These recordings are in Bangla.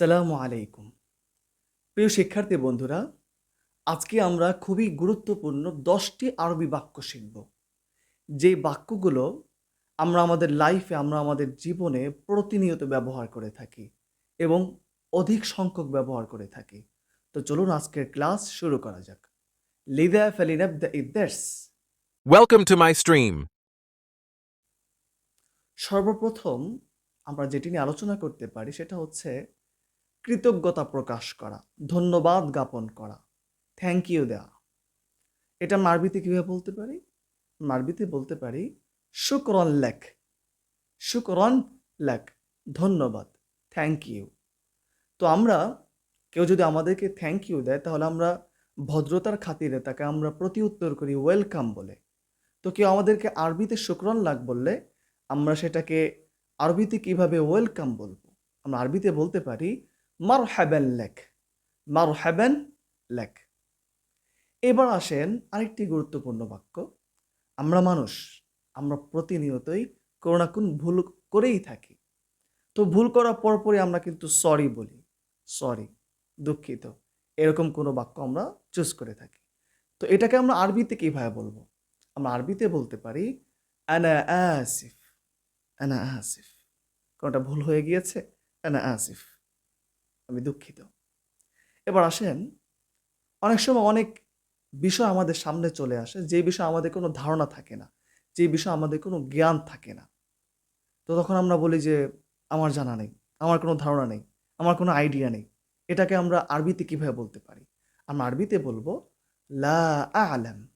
আসসালামু আলাইকুম। প্রিয় শিক্ষার্থী বন্ধুরা আজকে আমরা খুবই গুরুত্বপূর্ণ দশটি আরবি বাক্য শিখব। যে বাক্যগুলো আমরা আমাদের লাইফে আমরা আমাদের জীবনে প্রতিনিয়ত ব্যবহার করে থাকি এবং অধিক সংখ্যক ব্যবহার করে থাকি। তো চলুন আজকের ক্লাস শুরু করা যাক। লিদা ফালিনাবদা ইদ্দার্স Welcome to my stream. সর্বপ্রথম আমরা যেটি নিয়ে আলোচনা করতে পারি সেটা হচ্ছে কৃতজ্ঞতা প্রকাশ করা, ধন্যবাদ জ্ঞাপন করা থ্যাংক ইউ দেওয়া এটা মারবিতে কীভাবে বলতে পারি? মারবিতে বলতে পারি, শুকরন লেখ শুকরন লেখ, ধন্যবাদ থ্যাংক ইউ তো আমরা, কেউ যদি আমাদেরকে থ্যাংক ইউ দেয়, তাহলে আমরা ভদ্রতার খাতিরে তাকে আমরা প্রতি উত্তর করি ওয়েলকাম বলে। তো কেউ আমাদেরকে আরবিতে শুকরন লাখ বললে, আমরা সেটাকে আরবিতে কীভাবে ওয়েলকাম বলব? আমরা আরবিতে বলতে পারি মার হ্যাবেন লেখ মার হ্যাবেন লেখ এবার আসেন আরেকটি গুরুত্বপূর্ণ বাক্য। আমরা মানুষ, আমরা প্রতিনিয়তই কোনো না কোন ভুল করেই থাকি। তো ভুল করার পরপরই আমরা কিন্তু সরি বলি। সরি দুঃখিত। এরকম কোনো বাক্য আমরা চুজ করে থাকি। তো এটাকে আমরা আরবিতে কীভাবে বলব? আমরা আরবিতে বলতে পারি, আনা আসিফ আনা আসিফ। কোনটা ভুল হয়ে গিয়েছে? আনা আসিফ। আমি দুঃখিত। এবার আসেন, অনেক সময় অনেক বিষয় আমাদের সামনে চলে আসে, যে বিষয়ে আমাদের কোনো ধারণা থাকে না, যে বিষয়ে আমাদের কোনো জ্ঞান থাকে না। তো তখন আমরা বলি যে, আমার জানা নেই, আমার কোনো ধারণা নেই, আমার কোনো আইডিয়া নেই। এটাকে আমরা আরবিতে কীভাবে বলতে পারি? আমরা আরবিতে বলব, লা আলাম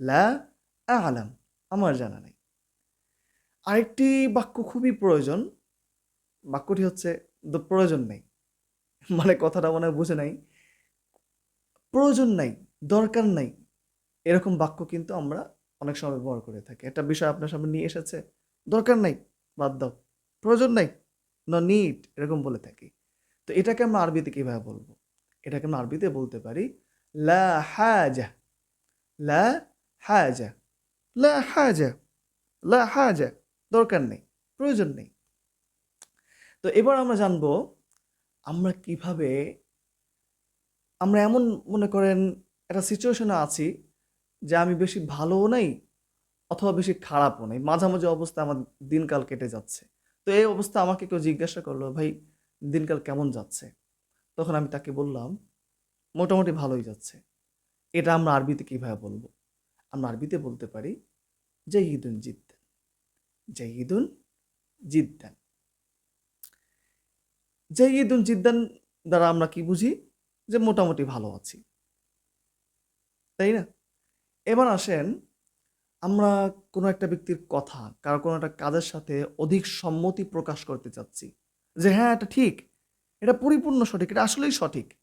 লা আলাম, আমার জানা নেই। আরেকটি বাক্য খুবই প্রয়োজন, বাক্যটি হচ্ছে, "দ- প্রয়োজন নেই। মানে কথাটা মনে হয় বুঝে নাই। প্রয়োজন নাই, দরকার নাই। এরকম বাক্য কিন্তু আমরা অনেক সময় ব্যবহার করে থাকি। একটা বিষয় আপনার সামনে নিয়ে এসেছে, দরকার নাই, বাদ দাও। প্রয়োজন নাই ন নিট এরকম বলে থাকি। তো এটাকে আমরা আরবিতে কীভাবে বলব? এটাকে আমরা আরবিতে বলতে পারি, লা হাজা লা হাজা লা হাজা লা হাজা, দরকার নেই, প্রয়োজন নেই। তো এবার আমরা জানব আমরা কীভাবে, আমরা এমন মনে করেন একটা সিচুয়েশনে আছি যে আমি বেশি ভালোও নাই অথবা বেশি খারাপও নেই। মাঝামাঝি অবস্থা আমার দিনকাল কেটে যাচ্ছে। তো এই অবস্থা আমাকে কেউ জিজ্ঞাসা করল, ভাই, দিনকাল কেমন যাচ্ছে? তখন আমি তাকে বললাম, মোটামুটি ভালোই যাচ্ছে। এটা আমরা আরবিতে কীভাবে বলব? আমরা আরবিতে বলতে পারি যে ঈদুন জিদ্দান। যে ঈদুন জিদ্দান। যে ঈদুন জিদ্দান দ্বারা আমরা কি বুঝি? যে মোটামুটি ভালো আছি। তাই না? এবার আসেন, আমরা কোনো একটা ব্যক্তির কথা, কারও কোনো একটা কাজের সাথে অধিক সম্মতি প্রকাশ করতে চাচ্ছি। যে হ্যাঁ এটা ঠিক, এটা পরিপূর্ণ সঠিক, এটা আসলেই সঠিক।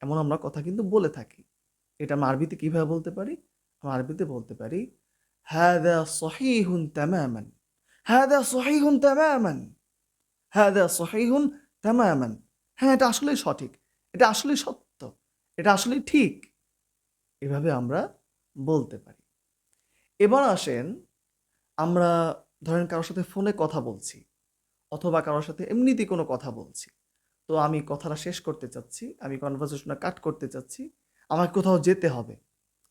এমন আমরা কথা কিন্তু বলে থাকি। এটা মারবিতে আরবিতে কীভাবে বলতে পারি? মারবিতে আরবিতে বলতে পারি হ্যাদা হ্যাঁ হ্যাঁ হ্যাদা সহিহুন হ্যাঁ হ্যাদা সহিহুন তামায়ামান হ্যাঁ এটা আসলেই সঠিক। এটা আসলেই সত্য। এটা আসলেই ঠিক। এভাবে আমরা বলতে পারি। এবার আসেন, আমরা ধরেন কারোর সাথে ফোনে কথা বলছি, অথবা কারোর সাথে এমনিতে কোনো কথা বলছি। তো আমি কথাটা শেষ করতে চাচ্ছি, আমি কনভারসেশনটা কাট করতে চাচ্ছি। আমাকে কোথাও যেতে হবে।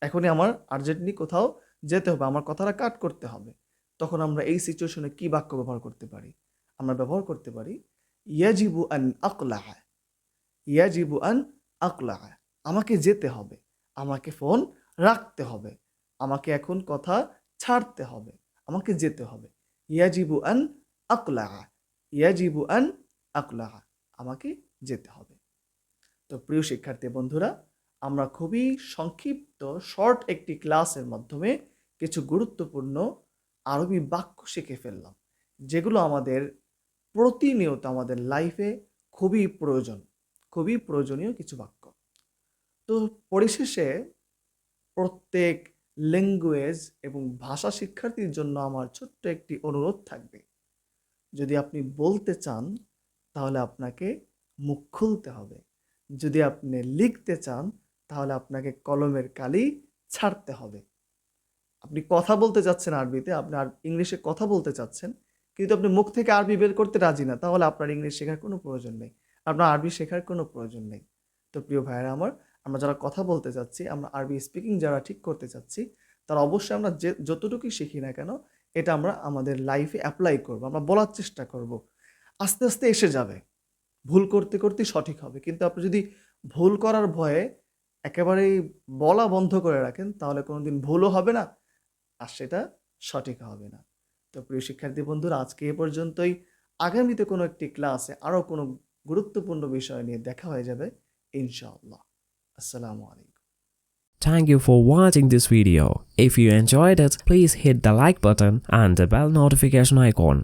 এখনই আমার আর্জেন্টলি কোথাও যেতে হবে। আমার কথাটা কাট করতে হবে। তখন আমরা এই সিচুয়েশনে কী বাক্য ব্যবহার করতে পারি? আমরা ব্যবহার করতে পারি ইয়াজিবু আন আকলা ইয়াজিবু আন আকলা আমাকে যেতে হবে, আমাকে ফোন রাখতে হবে, আমাকে এখন কথা ছাড়তে হবে, আমাকে যেতে হবে। ইয়াজিবু আন আকলা ইয়াজিবু আন আকলা আমাকে যেতে হবে। তো প্রিয় শিক্ষার্থী বন্ধুরা, আমরা খুবই সংক্ষিপ্ত, শর্ট একটি ক্লাসের মাধ্যমে কিছু গুরুত্বপূর্ণ আরবি বাক্য শিখে ফেললাম, যেগুলো আমাদের প্রতিনিয়ত আমাদের লাইফে খুবই প্রয়োজন, খুবই প্রয়োজনীয় কিছু বাক্য। তো পরিশেষে প্রত্যেক ল্যাঙ্গুয়েজ এবং ভাষা শিক্ষার্থীর জন্য আমার ছোট্ট একটি অনুরোধ থাকবে। যদি আপনি বলতে চান, তাহলে আপনাকে মুখ খুলতে হবে। যদি আপনি লিখতে চান, তাহলে আপনাকে কলমের কালি ছাড়তে হবে। আপনি কথা বলতে চাচ্ছেন আরবিতে, আপনি আর ইংলিশে কথা বলতে চাচ্ছেন কিন্তু আপনি মুখ থেকে আরবি বের করতে রাজি না, তাহলে আপনার ইংলিশ শেখার কোনো প্রয়োজন নেই। আপনার আরবি শেখার কোনো প্রয়োজন নেই। তো প্রিয় ভাইয়েরা আমার, আমরা যারা কথা বলতে চাচ্ছি, আমরা আরবি স্পিকিং যারা ঠিক করতে চাচ্ছি, তারা অবশ্যই আমরা যে, যতটুকুই শিখি না কেন, এটা আমরা আমাদের লাইফে অ্যাপ্লাই করব, আমরা বলার চেষ্টা করব। আস্তে আস্তে এসে যাবে। ভুল করতে করতে সঠিক হবে। কিন্তু আপনি যদি ভুল করার ভয়ে একেবারেই বলা বন্ধ করে রাখেন, তাহলে কোনো দিন ভুলও হবে না, আর সেটা সঠিক হবে না। তো প্রিয় শিক্ষার্থী বন্ধুরা আজকে এ পর্যন্তই আগামীতে কোনো একটি ক্লাসে আরও কোনো গুরুত্বপূর্ণ বিষয় নিয়ে দেখা হয়ে যাবে ইনশাআল্লাহ আসসালামু আলাইকুম Thank you for watching this video. If you enjoyed it, please hit the like button and the bell notification icon.